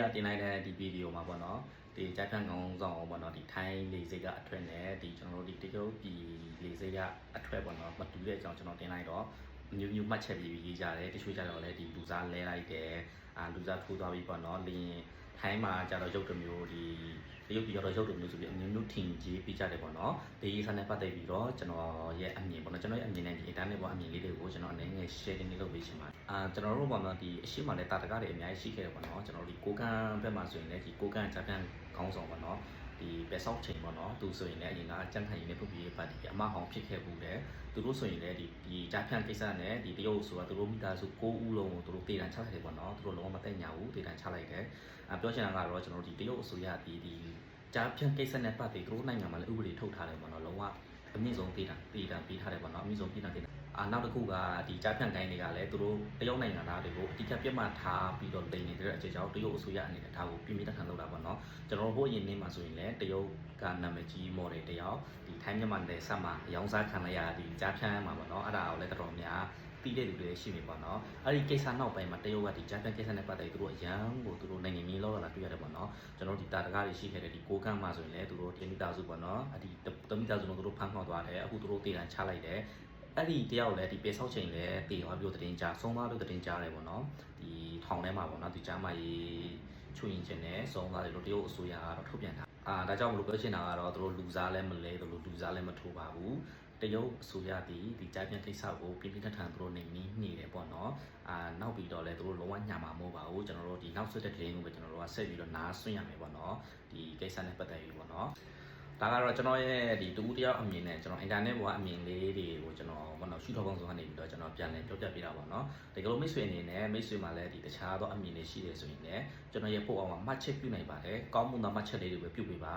နေ့ကတင်လိုက်တဲ့ဒီဗီဒီယိုမှာပေါ့နော်ဒီကြိုက်ဖန်ကောင်းဆောင်ပေါ့နော်ဒီထိုင်းလေစိတ်ကအထွက်နဲ့ဒီကျွန်တော်တို့ဒီတရုတ်ပြည်လေစိတ်ကအထွက်ပေါ့နော်မတူတဲ့အကြောင်းကျွန်တော်တင်လိုက်တော့မျိုးမျိုးမှတ်ချက်ပြီးရေးကြတယ်တချို့ကြတော့လည်းဒီလူစားလဲလိုက်တယ်အာလူစားထိုးသွားပြီပေါ့နော်လင်းထိုင်းမှာကြတော့ရုပ်တစ်မျိုးဒီတ ရုတ်ပြည်ကတော့ရုပ်တစ်မျိုးဆိုပြီးအမျိုးမျိုးထင်ကြီးပြကြတယ်ပေါ့နော်ဒီရေးစားနဲ့ပတ်သက်ပြီးတော့ကျွန်တော်ရဲ့အမြင်ပေါ့နော်ကျွန်တော်ရဲ့အမြင်နဲ့ဒီ internet ပေါ်အမြင်လေးတွေကိုကျွန်တော်အနေနဲ့ share နေလုပ်ပေးချင်ပါတယ်အာကျွန်တော်တို့ပေါ့နော်ဒီအရှိမလည်းတာတကားတွေအများကြီးရှိခဲ့တယ်ပေါ့နော်ကျွန်တော်တို့ဒီကိုကန်းဘက်မှာဆိုရင်လည်းဒီကိုကန်းဂျပန်ခေါင်းဆောင်ပေါ့နော်ဒီပဲဆောက်ချိန်ပေါ့နော်သူဆိုရင်လည်းအရင်ကအကြံခံရင်းနဲ့ပုတ်ပြီးပါတီအမဟောင်ဖြစ်ခဲ့ဘူးတယ်သူတို့ဆိုရင်လည်းဒီဒီဂျပန်ကိစ္စနဲ့ဒီတရုတ်ဆိုတာသူတို့မိသားစု9ဦးလုံးကိုသူတို့တေတံချလိုက်တယ်ပေါ့နော်သူတို့လုံးဝမတက်ညာဘူးတေတံချလိုက်တယ်အပြောချင်တာကတော့ကျွန်တော်တို့ဒီတရုတ်အစိုးရဒီဒီ ဂျပန်ကိစ္စနဲ့ပတ်သက်သူတို့နိုင်ငံမှာလည်းဥပဒေထုတ်ထားတယ်ပေါ့နော်လုံးဝအမြင့်ဆုံးတေတံတေတံပေးထားတယ်ပေါ့နော်အမြင့်ဆုံးတေတံတေတံအာနောက်တစ်ခုကဒီကြားဖြန့်တိုင်းတွေကလည်းသူတို့တရုတ်နိုင်ငံသားတွေကိုအတိအကျပြတ်မှတ်ထားပြီးတော့တင်နေတဲ့အချိန်ကြောင့်တရုတ်အစိုးရအနေနဲ့ဒါကိုပြင်းပြထန်လုပ်တာပေါ့နော်ကျွန်တော်တို့ဘို့အရင်နေ့မှာဆိုရင်လည်းတရုတ်ကနာမည်ကြီး model တယောက်ဒီထိုင်းမြန်မာနယ်စပ်မှာအယောင်စားခံလိုက်ရဒီကြားဖြန့်မှာပေါ့နော်အဲ့ဒါကိုလည်းတော်တော်များ ပြီးတဲ့လူတွေရှိနေပေါ့နော်အဲ့ဒီကိစ္စနောက်ပိုင်းမှာတရုတ်ကဒီကြားဖြန့်ကိစ္စနဲ့ပတ်သက်ပြီးသူတို့အရန်ကိုသူတို့နိုင်ငံကြီးလောက်လာတွေ့ရတယ်ပေါ့နော်ကျွန်တော်တို့ဒီတာတကားတွေရှိခဲ့တဲ့ဒီကိုကန့်မှာဆိုရင်လည်းသူတို့ဒီမိသားစုပေါ့နော်အဲ့ဒီတမိသားစုလုံးသူတို့ဖမ်းခေါ်သွားတယ်အခုသူတို့တေတံချလိုက်တယ်အဲ့ဒီတယောက်လည်းဒီပေဆောက်ချိန်လည်းတည်သွားပြီးတော့တင်ကြဆုံးသွားလို့တင်ကြတယ်ပေါ့နော်ဒီထောင်ထဲမှာပေါ့နော်ဒီကြားမကြီးချွင်ချင်းနဲ့ဆုံးသွားတယ်လို့တရုတ်အစိုးရကတော့ထုတ်ပြန်တာအာဒါကြောင့်မလို့ပြောချင်တာကတော့သူတို့လူစားလည်းမလဲသူတို့လူစားလည်းမထိုးပါဘူး တရုတ်အစိုးရဒီဒီကြားပြန်ကိစ္စကိုပြင်းပြင်းထန်ထန်သူတို့နေနေနေတယ်ပေါ့နော်အာနောက်ပြီးတော့လည်းသူတို့လုံးဝညှာမှာမဟုတ်ပါဘူးကျွန်တော်တို့ဒီနောက်ဆက်တဲ့ဒေင်းကိုပဲကျွန်တော်တို့ကဆက်ပြီးတော့နားဆွင့်ရမယ်ပေါ့နော်ဒီကိစ္စနဲ့ပတ်သက်ပြီးပေါ့နော်ဒါကတော့ကျွန်တော်ရဲ့ဒီတူတယောက်အမြင်နဲ့ကျွန်တော် internet ပေါ်ကအမြင်လေးတွေကိုကျွန်တော်ဘာလို့ရှုထောက်ပေါင်းစုံကနေပြီးတော့ကျွန်တော်ပြန်လည်ပြောပြပေးတာပေါ့နော်တကယ်လို့မိတ်ဆွေအနေနဲ့မိတ်ဆွေမှာလည်းဒီတခြားသောအမြင်တွေရှိတယ်ဆိုရင်လည်းကျွန်တော်ရဲ့ပို့အောင်မှာမှတ်ချက်ပြုနိုင်ပါတယ်ကောင်းမှုသောမှတ်ချက်လေးတွေပဲပြုပေးပါ